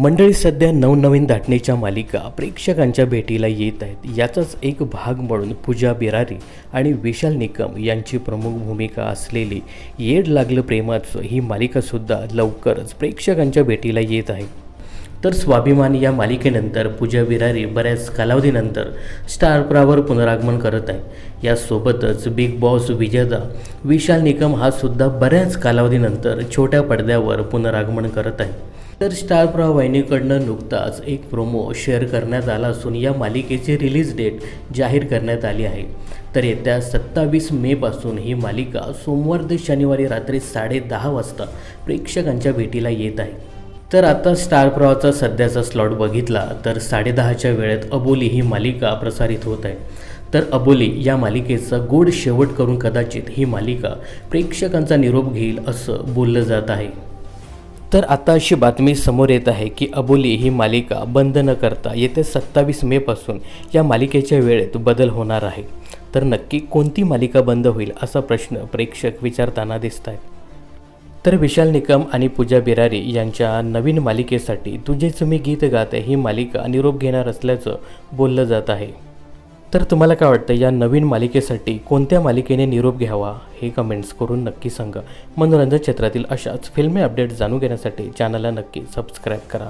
मंडळी सध्या नवनवीन धाटणीच्या मालिका प्रेक्षकांच्या भेटीला येत आहेत. याचाच एक भाग म्हणून पूजा बिरारी आणि विशाल निकम यांची प्रमुख भूमिका असलेली येड लागलं प्रेमाचं ही मालिकासुद्धा लवकरच प्रेक्षकांच्या भेटीला येत आहे. तर स्वाभिमान या मालिकेनंतर पूजा विरारी बऱ्याच कालावधीनंतर स्टार प्रवावर पुनरागमन करत आहे. यासोबतच बिग बॉस विजेता विशाल निकम हा सुद्धा बऱ्याच कालावधीनंतर छोट्या पडद्यावर पुनरागमन करत आहे. तर स्टार प्रवाह वाहिनीकडनं नुकताच एक प्रोमो शेअर करण्यात आला असून या मालिकेची रिलीज डेट जाहीर करण्यात आली आहे. तर येत्या सत्तावीस मेपासून ही मालिका सोमवार ते शनिवारी रात्री साडेदहा वाजता प्रेक्षकांच्या भेटीला येत आहे. तर आता स्टार प्रवाहाचा सध्याचा स्लॉट बघितला तर साडेदहाच्या वेळेत अबोली ही मालिका प्रसारित होत आहे. तर अबोली या मालिकेचा गोड शेवट करून कदाचित ही मालिका प्रेक्षकांचा निरोप घेईल असं बोललं जात आहे. तर आता अशी बातमी समोर येत आहे की अबोली ही मालिका बंद न करता येत्या सत्तावीस मेपासून या मालिकेच्या वेळेत बदल होणार आहे. तर नक्की कोणती मालिका बंद होईल असा प्रश्न प्रेक्षक विचारताना दिसत आहेत तर विशाल निकम आणि पूजा बिरारी यांच्या नवीन मालिकेसाठी तुझेच मी गीत गाते ही मालिका निरोप घेणार असल्याचं बोललं जात आहे. तर तुम्हाला काय वाटतं या नवीन मालिकेसाठी कोणत्या मालिकेने निरोप घ्यावा हे कमेंट्स करून नक्की सांगा. मनोरंजन क्षेत्रातील अशाच फिल्मी अपडेट जाणून घेण्यासाठी चॅनलला नक्की सबस्क्राईब करा.